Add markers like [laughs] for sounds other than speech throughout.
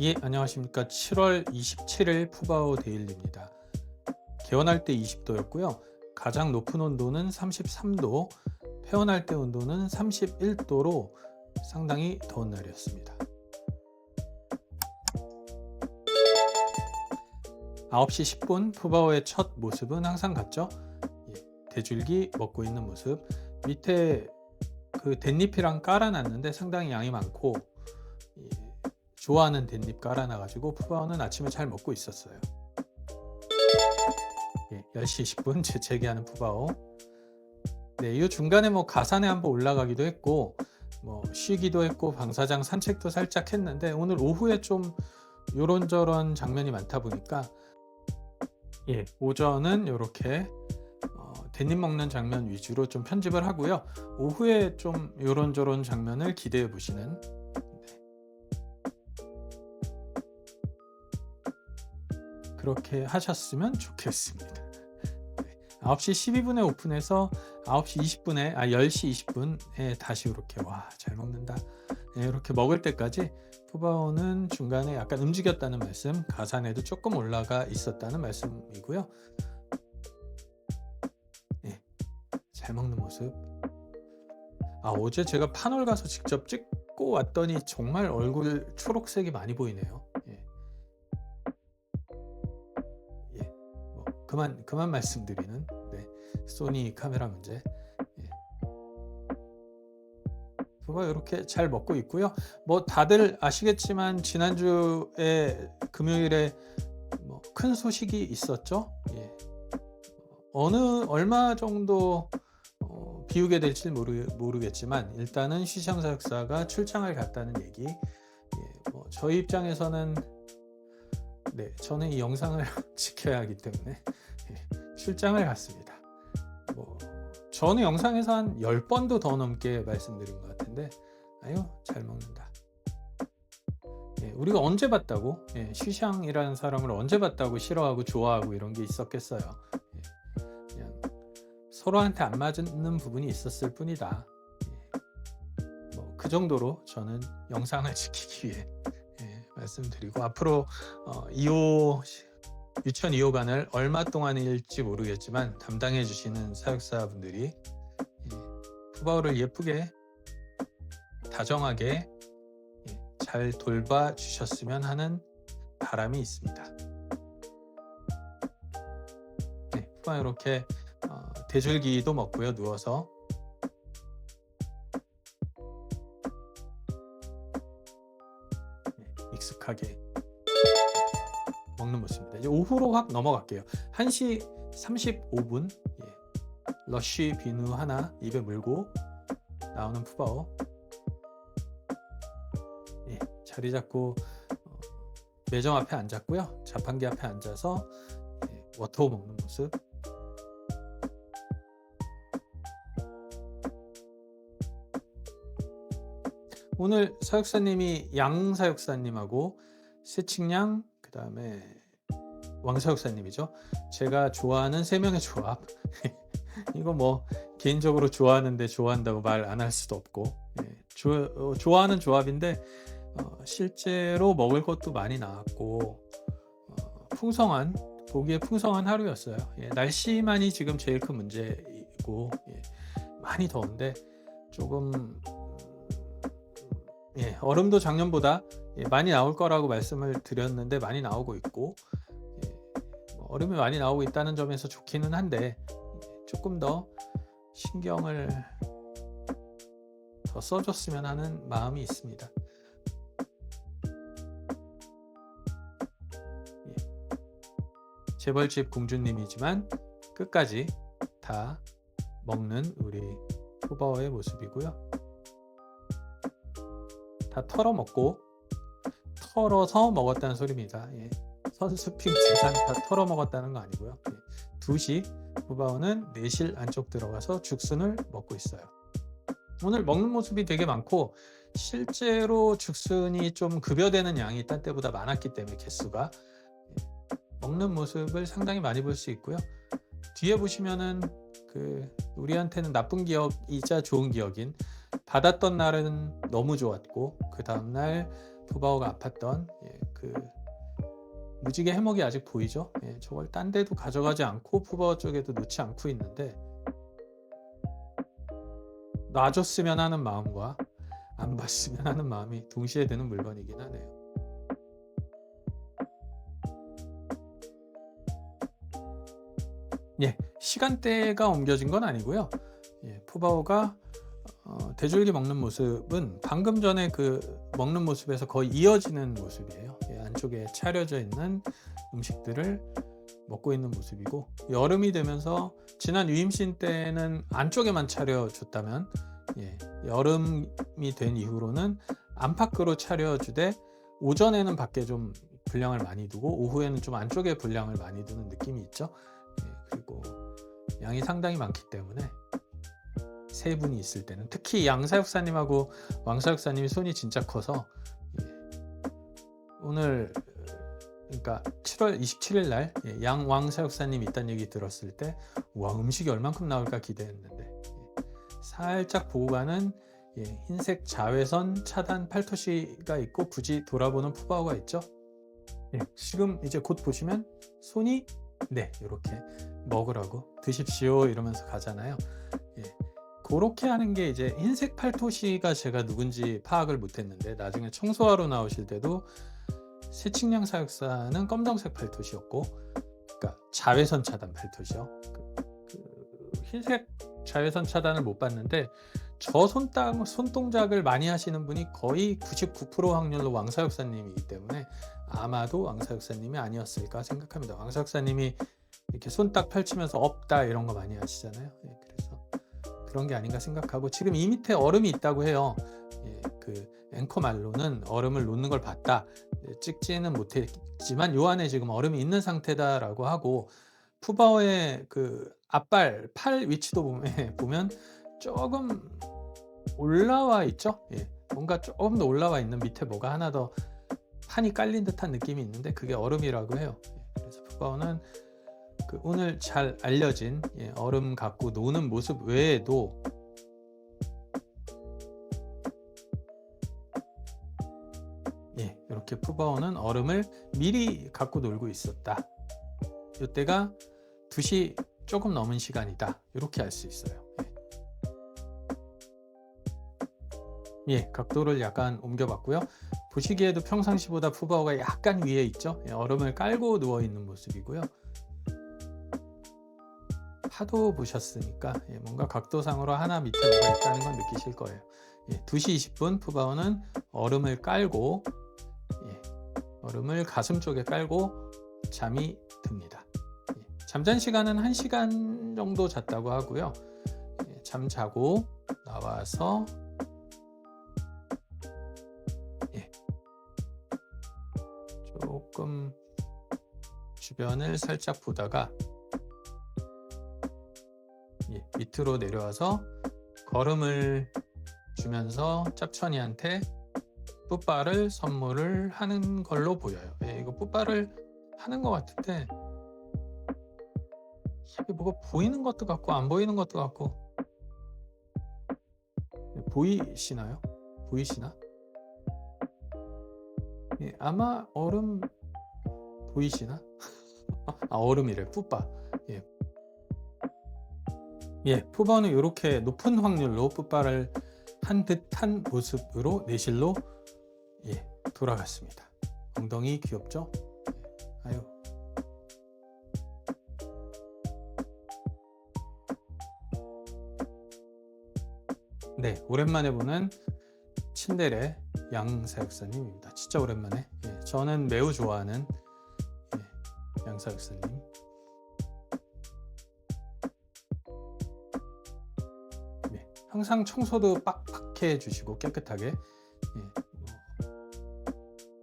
예, 안녕하십니까. 7월 27일 푸바오 데일리입니다. 개원할 때 20도였고요. 가장 높은 온도는 33도, 폐원할 때 온도는 31도로 상당히 더운 날이었습니다. 9시 10분 푸바오의 첫 모습은 항상 같죠? 예, 대줄기 먹고 있는 모습. 밑에 그 댄잎이랑 깔아놨는데 상당히 양이 많고 예, 좋아하는 댄잎 깔아놔가지고 푸바오는 아침에 잘 먹고 있었어요. 예, 10시 20분 재- 재개하는 푸바오. 네, 이 중간에 뭐 가산에 한번 올라가기도 했고 뭐 쉬기도 했고 방사장 산책도 살짝 했는데 오늘 오후에 좀 요런저런 장면이 많다 보니까 예, 오전은 이렇게 어, 댄잎 먹는 장면 위주로 좀 편집을 하고요. 오후에 좀 요런저런 장면을 기대해 보시는 그렇게 하셨으면 좋겠습니다. 네. 9시 12분에 오픈해서 9시 20분에 아 10시 20분에 다시 이렇게 와 잘 먹는다. 네, 이렇게 먹을 때까지 푸바오는 중간에 약간 움직였다는 말씀, 가산에도 조금 올라가 있었다는 말씀이고요. 네, 잘 먹는 모습. 아 어제 제가 판월 가서 직접 찍고 왔더니 정말 얼굴 초록색이 많이 보이네요. 그만 그만 말씀드리는 네, 소니 카메라 문제. 예. 그거 이렇게 잘 먹고 있고요. 뭐 다들 아시겠지만 지난주에 금요일에 뭐 큰 소식이 있었죠. 예. 어느 얼마 정도 어, 비우게 될지 모르, 모르겠지만 일단은 시장 사역사가 출장을 갔다는 얘기. 예, 뭐 저희 입장에서는 네, 저는 이 영상을 [laughs] 지켜야 하기 때문에 예, 출장을 갔습니다. 뭐 저는 영상에서 한 10번도 더 넘게 말씀드린 것 같은데 아유 잘 먹는다. 예, 우리가 언제 봤다고 예, 시샹이라는 사람을 언제 봤다고 싫어하고 좋아하고 이런 게 있었겠어요. 예, 그냥 서로한테 안 맞는 부분이 있었을 뿐이다. 예, 뭐그 정도로 저는 영상을 [laughs] 지키기 위해 예, 말씀드리고 앞으로 어, 2호 유치원 2호반을 얼마 동안일지 모르겠지만 담당해 주시는 사역사분들이 예, 푸바오를 예쁘게 다정하게 예, 잘 돌봐 주셨으면 하는 바람이 있습니다. 네, 푸바오 이렇게 어, 대줄기도 먹고요 누워서 익숙하게 먹는 모습입니다. 이제 오후로 확 넘어갈게요. 1시 35분 예. 러쉬 비누 하나 입에 물고 나오는 푸바오 예, 자리 잡고 어, 매점 앞에 앉았고요. 자판기 앞에 앉아서 예, 워터 먹는 모습 오늘 사육사님이 양 사육사님하고 새칭양 그 다음에 왕 사육사님이죠. 제가 좋아하는 세 명의 조합. [laughs] 이거 뭐 개인적으로 좋아하는데 좋아한다고 말 안 할 수도 없고 예, 조, 어, 좋아하는 조합인데 어, 실제로 먹을 것도 많이 나왔고 어, 풍성한 보기에 풍성한 하루였어요. 예, 날씨만이 지금 제일 큰 문제이고 예, 많이 더운데 조금 음, 예, 얼음도 작년보다 예, 많이 나올 거라고 말씀을 드렸는데 많이 나오고 있고 예, 뭐 얼음이 많이 나오고 있다는 점에서 좋기는 한데 예, 조금 더 신경을 더 써줬으면 하는 마음이 있습니다. 예. 재벌집 공주님이지만 끝까지 다 먹는 우리 푸바오의 모습이고요. 다 털어 먹고 털어서 먹었다는 소리입니다. 예. 선수핑 재산 다 털어 먹었다는 거 아니고요. 예. 2시 부바오는 내실 안쪽 들어가서 죽순을 먹고 있어요. 오늘 먹는 모습이 되게 많고 실제로 죽순이 좀 급여되는 양이 딴 때보다 많았기 때문에 개수가 예. 먹는 모습을 상당히 많이 볼 수 있고요. 뒤에 보시면은 그 우리한테는 나쁜 기억이자 좋은 기억인 받았던 날은 너무 좋았고 그 다음 날 푸바오가 아팠던 예, 그 무지개 해먹이 아직 보이죠? 예, 저걸 딴 데도 가져가지 않고 푸버 쪽에도 놓지 않고 있는데 놔줬으면 하는 마음과 안 봤으면 하는 마음이 동시에 드는 물건이긴 하네요. 예, 시간대가 옮겨진 건 아니고요. 예, 푸바오가 어, 대줄기 먹는 모습은 방금 전에 그 먹는 모습에서 거의 이어지는 모습이에요. 예, 안쪽에 차려져 있는 음식들을 먹고 있는 모습이고 여름이 되면서 지난 유임신 때는 안쪽에만 차려줬다면 예, 여름이 된 이후로는 안팎으로 차려주되 오전에는 밖에 좀 분량을 많이 두고 오후에는 좀 안쪽에 분량을 많이 두는 느낌이 있죠. 예, 그리고 양이 상당히 많기 때문에 세 분이 있을 때는 특히 양사육사님하고 왕사육사님이 손이 진짜 커서 예, 오늘 그러니까 7월 27일 날 예, 양왕사육사님 있다는 얘기 들었을 때 와 음식이 얼만큼 나올까 기대했는데 예, 살짝 보고 가는 예, 흰색 자외선 차단 팔토시가 있고 굳이 돌아보는 푸바오가 있죠. 예, 지금 이제 곧 보시면 손이 네 이렇게 먹으라고 드십시오 이러면서 가잖아요. 예, 그렇게 하는 게 이제 흰색 팔토시가 제가 누군지 파악을 못했는데 나중에 청소하러 나오실 때도 새칭량 사육사는 검정색 팔토시였고, 그러니까 자외선 차단 팔토시요. 그, 그 흰색 자외선 차단을 못 봤는데 저 손땅 손동작을 많이 하시는 분이 거의 99% 확률로 왕사육사님이기 때문에 아마도 왕사육사님이 아니었을까 생각합니다. 왕사육사님이 이렇게 손 딱 펼치면서 없다 이런 거 많이 하시잖아요. 예, 그런 게 아닌가 생각하고 지금 이 밑에 얼음이 있다고 해요. 예, 그 앵커 말로는 얼음을 놓는 걸 봤다. 예, 찍지는 못했지만 요 안에 지금 얼음이 있는 상태다라고 하고 푸바오의 그 앞발 팔 위치도 보면, 보면 조금 올라와 있죠. 예, 뭔가 조금 더 올라와 있는 밑에 뭐가 하나 더 판이 깔린 듯한 느낌이 있는데 그게 얼음이라고 해요. 예, 그래서 푸바오는 그 오늘 잘 알려진 예, 얼음 갖고 노는 모습 외에도 예, 이렇게 푸바오는 얼음을 미리 갖고 놀고 있었다. 이때가 2시 조금 넘은 시간이다. 이렇게 알 수 있어요. 예. 예, 각도를 약간 옮겨봤고요. 보시기에도 평상시보다 푸바오가 약간 위에 있죠. 예, 얼음을 깔고 누워 있는 모습이고요. 파도 보셨으니까 예, 뭔가 각도상으로 하나 밑에 뭐가 있다는 건 느끼실 거예요. 예, 2시 20분 푸바오는 얼음을 깔고 예, 얼음을 가슴 쪽에 깔고 잠이 듭니다. 예, 잠잔 시간은 1시간 정도 잤다고 하고요. 예, 잠 자고 나와서 예, 조금 주변을 살짝 보다가 예, 밑으로 내려와서 걸음을 주면서 짭천이한테 뿌빠를 선물을 하는 걸로 보여요. 예, 이거 뿌빠를 하는 것 같은데 이게 뭐가 보이는 것도 같고 안 보이는 것도 같고 예, 보이시나요? 보이시나? 예, 아마 얼음 보이시나? [laughs] 아 얼음이래 뿌빠. 예, 예, 푸바오는 이렇게 높은 확률로 뿌빠를 한 듯한 모습으로 내실로 예, 돌아갔습니다. 엉덩이 귀엽죠? 예, 아유. 네, 오랜만에 보는 친데레 양사육사님입니다. 진짜 오랜만에. 예, 저는 매우 좋아하는 예, 양사육사님. 항상 청소도 빡빡해 해주시고 깨끗하게 예, 뭐,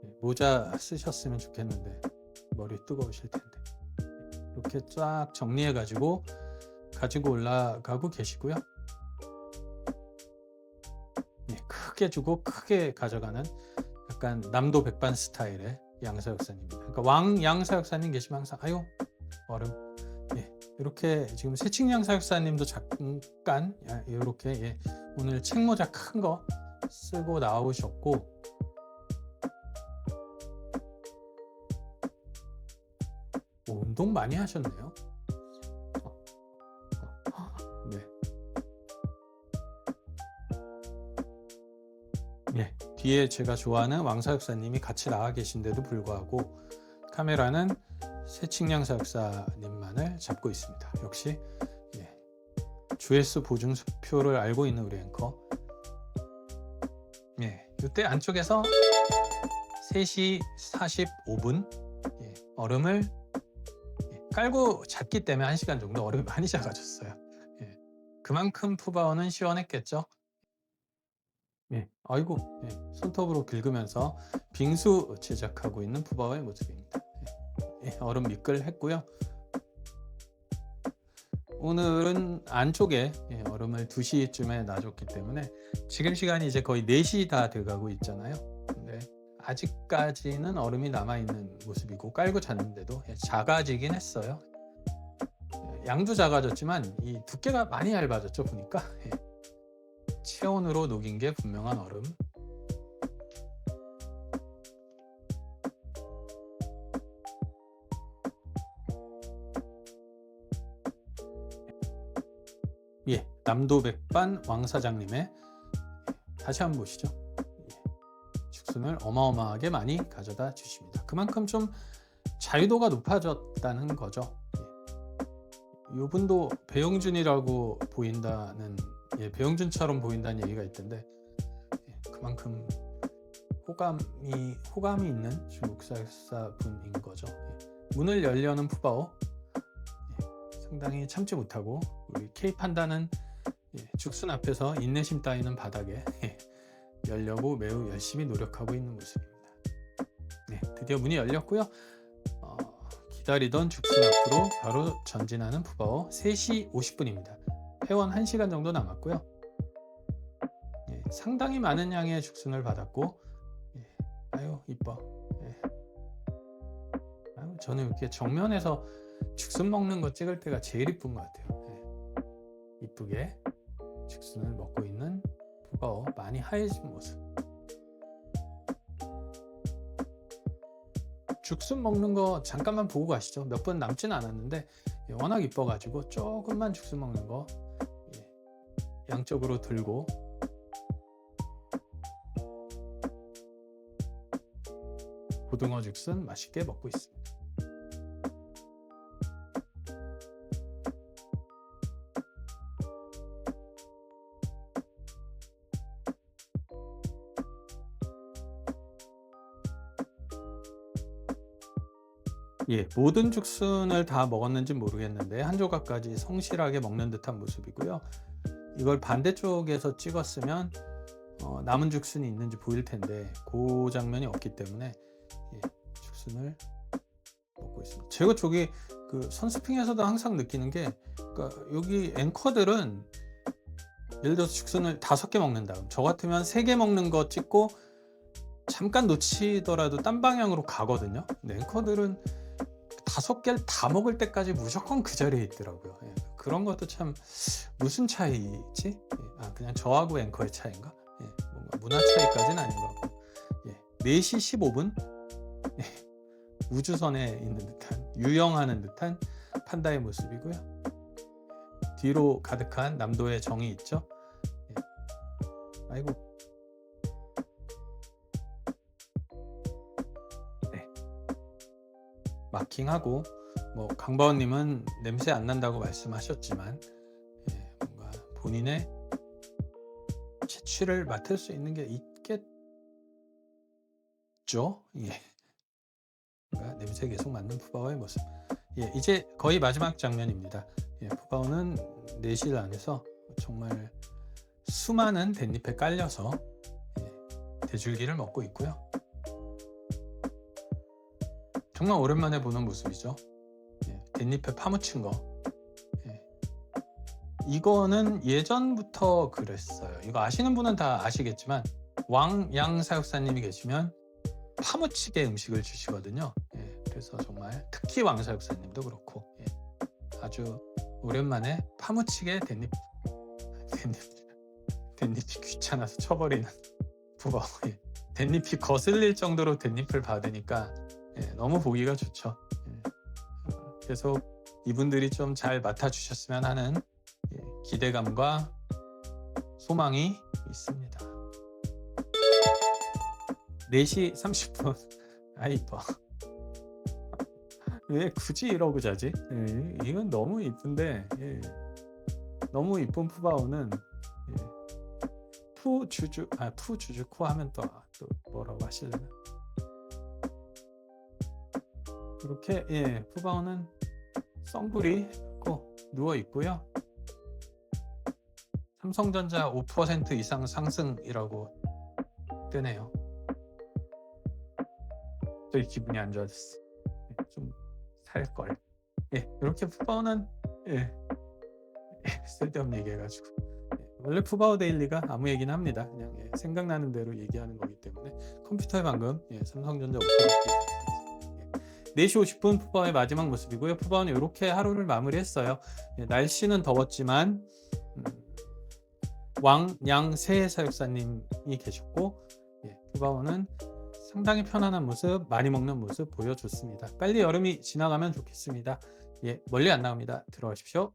예, 모자 쓰셨으면 좋겠는데 머리 뜨거우실 텐데 이렇게 쫙 정리해 가지고 가지고 올라가고 계시고요. 예, 크게 주고 크게 가져가는 약간 남도 백반 스타일의 양사 역사님입니다. 그러니까 왕 양사 역사님 계시면 항상 아유 얼음 예, 이렇게 지금 새칭양 사육사님도 잠깐 이렇게 예, 오늘 책모자 큰 거 쓰고 나오셨고 오, 운동 많이 하셨네요. 네. 네, 뒤에 제가 좋아하는 왕사역사님이 같이 나와 계신데도 불구하고 카메라는 새칭량 사역사님만을 잡고 있습니다. 역시 예, 조회수 보증 수표를 알고 있는 우리 앵커. 예, 이때 안쪽에서 3시 45분 예, 얼음을 예, 깔고 잤기 때문에 1시간 정도 얼음이 많이 작아졌어요. 예, 그만큼 푸바오는 시원했겠죠. 예, 아이고 예, 손톱으로 긁으면서 빙수 제작하고 있는 푸바오의 모습입니다. 예, 예, 얼음 미끌 했고요. 오늘은 안쪽에 예, 얼음을 2시쯤에 놔줬기 때문에 지금 시간이 이제 거의 4시 다 돼가고 있잖아요. 근데 아직까지는 얼음이 남아있는 모습이고 깔고 잤는데도 예, 작아지긴 했어요. 예, 양도 작아졌지만 이 두께가 많이 얇아졌죠 보니까 예. 체온으로 녹인 게 분명한 얼음. 예, 남도백반 왕 사장님의 다시 한번 보시죠. 예, 죽순을 어마어마하게 많이 가져다 주십니다. 그만큼 좀 자유도가 높아졌다는 거죠. 예. 이분도 배용준이라고 보인다는 예, 배용준처럼 보인다는 얘기가 있던데 예, 그만큼 호감이 호감이 있는 중국 사역사 분인 거죠. 예. 문을 열려는 푸바오 예, 상당히 참지 못하고 우리 K 판다는 예, 죽순 앞에서 인내심 따위는 바닥에 예, 열려고 매우 열심히 노력하고 있는 모습입니다. 네, 드디어 문이 열렸고요. 어, 기다리던 죽순 앞으로 바로 전진하는 푸바오 3시 50분입니다. 회원 1시간 정도 남았고요. 예, 상당히 많은 양의 죽순을 받았고 예, 아유 이뻐 예. 아유, 저는 이렇게 정면에서 죽순 먹는 거 찍을 때가 제일 이쁜 것 같아요. 예. 이쁘게 죽순을 먹고 있는 푸바오 많이 하얘진 모습. 죽순 먹는 거 잠깐만 보고 가시죠. 몇분 남진 않았는데 예, 워낙 이뻐가지고 조금만 죽순 먹는 거 예, 양쪽으로 들고 고등어 죽순 맛있게 먹고 있습니다. 예, 모든 죽순을 다 먹었는지 모르겠는데 한 조각까지 성실하게 먹는 듯한 모습이고요. 이걸 반대쪽에서 찍었으면 어, 남은 죽순이 있는지 보일 텐데 그 장면이 없기 때문에 예, 죽순을 먹고 있습니다. 제가 저기 그 선스핑에서도 항상 느끼는 게 그러니까 여기 앵커들은 예를 들어서 죽순을 다섯 개 먹는다. 저 같으면 세 개 먹는 거 찍고 잠깐 놓치더라도 딴 방향으로 가거든요. 근데 앵커들은 다섯 개를 다 먹을 때까지 무조건 그 자리에 있더라고요. 예, 그런 것도 참 무슨 차이지? 예, 아 그냥 저하고 앵커의 차이인가? 예, 뭔가 문화 차이까지는 아닌 것 같고 예, 4시 15분 예, 우주선에 있는 듯한 유영하는 듯한 판다의 모습이고요. 뒤로 가득한 남도의 정이 있죠. 예. 아이고 마킹하고 뭐 강바원님은 냄새 안 난다고 말씀하셨지만 예, 뭔가 본인의 채취를 맡을 수 있는 게 있겠죠. 예. 뭔가 냄새 계속 맡는 푸바오의 모습. 예, 이제 거의 마지막 장면입니다. 예, 푸바오는 내실 안에서 정말 수많은 댄잎에 깔려서 예, 대줄기를 먹고 있고요. 정말 오랜만에 보는 모습이죠. 예, 댄잎에 파묻힌 거. 예. 이거는 예전부터 그랬어요. 이거 아시는 분은 다 아시겠지만 왕양 사육사님이 계시면 파묻히게 음식을 주시거든요. 예, 그래서 정말 특히 왕 사육사님도 그렇고 예, 아주 오랜만에 파묻히게 댄잎 댄잎 댄잎이 귀찮아서 쳐버리는 부버 예. 댄잎이 거슬릴 정도로 댄잎을 받으니까 예, 너무 보기가 좋죠. 예. 계속 이분들이 좀 잘 맡아주셨으면 하는 예, 기대감과 소망이 있습니다. 4시 30분. 아 이뻐. 왜 굳이 이러고 자지? 예, 이건 너무 이쁜데 예. 너무 이쁜 푸바오는 예. 푸주주 아 푸주주코 하면 또, 또 뭐라고 하실래나? 이렇게 예 푸바오는 썬불이 고 누워 있고요. 삼성전자 5% 이상 상승이라고 뜨네요. 또 기분이 안 좋아졌어. 좀 살 걸. 예, 이렇게 푸바오는 예, 예, 쓸데없는 얘기해가지고 예, 원래 푸바오 데일리가 아무 얘기나 합니다. 그냥 예, 생각나는 대로 얘기하는 거기 때문에 컴퓨터에 방금 예, 삼성전자 5% 이상 예, 4시 50분 푸바오의 마지막 모습이고요. 푸바오는 이렇게 하루를 마무리했어요. 예, 날씨는 더웠지만 음, 왕양새 사육사님이 계셨고 예, 푸바오는 상당히 편안한 모습, 많이 먹는 모습 보여줬습니다. 빨리 여름이 지나가면 좋겠습니다. 예, 멀리 안 나갑니다. 들어가십시오.